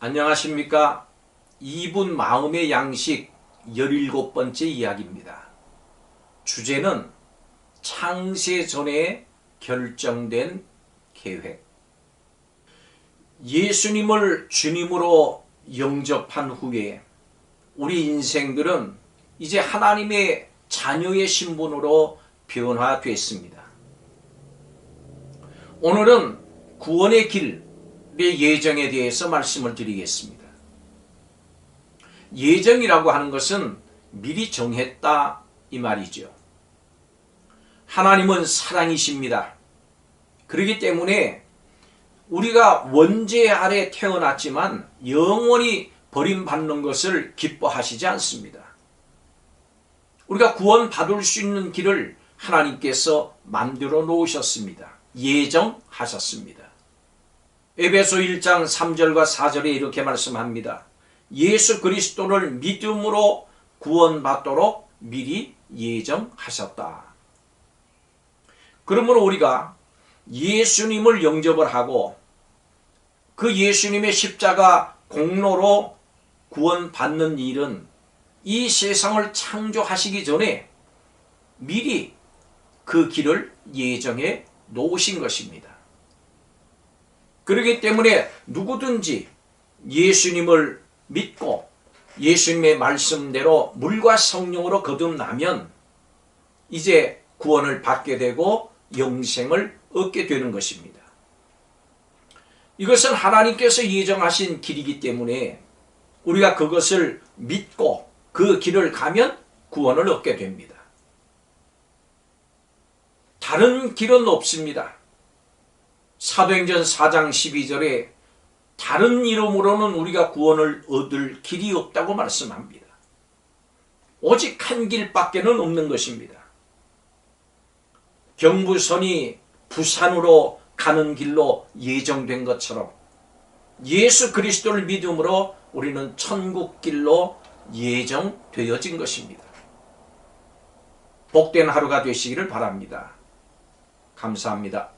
안녕하십니까. 2분 마음의 양식 17번째 이야기입니다. 주제는 창세 전에 결정된 계획. 예수님을 주님으로 영접한 후에 우리 인생들은 이제 하나님의 자녀의 신분으로 변화됐습니다. 오늘은 구원의 길의 예정에 대해서 말씀을 드리겠습니다. 예정이라고 하는 것은 미리 정했다 이 말이죠. 하나님은 사랑이십니다. 그렇기 때문에 우리가 원죄 아래 태어났지만 영원히 버림받는 것을 기뻐하시지 않습니다. 우리가 구원받을 수 있는 길을 하나님께서 만들어 놓으셨습니다. 예정하셨습니다. 에베소 1장 3절과 4절에 이렇게 말씀합니다. 예수 그리스도를 믿음으로 구원받도록 미리 예정하셨다. 그러므로 우리가 예수님을 영접을 하고 그 예수님의 십자가 공로로 구원받는 일은 이 세상을 창조하시기 전에 미리 그 길을 예정해 놓으신 것입니다. 그렇기 때문에 누구든지 예수님을 믿고 예수님의 말씀대로 물과 성령으로 거듭나면 이제 구원을 받게 되고 영생을 얻게 되는 것입니다. 이것은 하나님께서 예정하신 길이기 때문에 우리가 그것을 믿고 그 길을 가면 구원을 얻게 됩니다. 다른 길은 없습니다. 사도행전 4장 12절에 다른 이름으로는 우리가 구원을 얻을 길이 없다고 말씀합니다. 오직 한 길밖에는 없는 것입니다. 경부선이 부산으로 가는 길로 예정된 것처럼 예수 그리스도를 믿음으로 우리는 천국 길로 예정되어진 것입니다. 복된 하루가 되시기를 바랍니다. 감사합니다.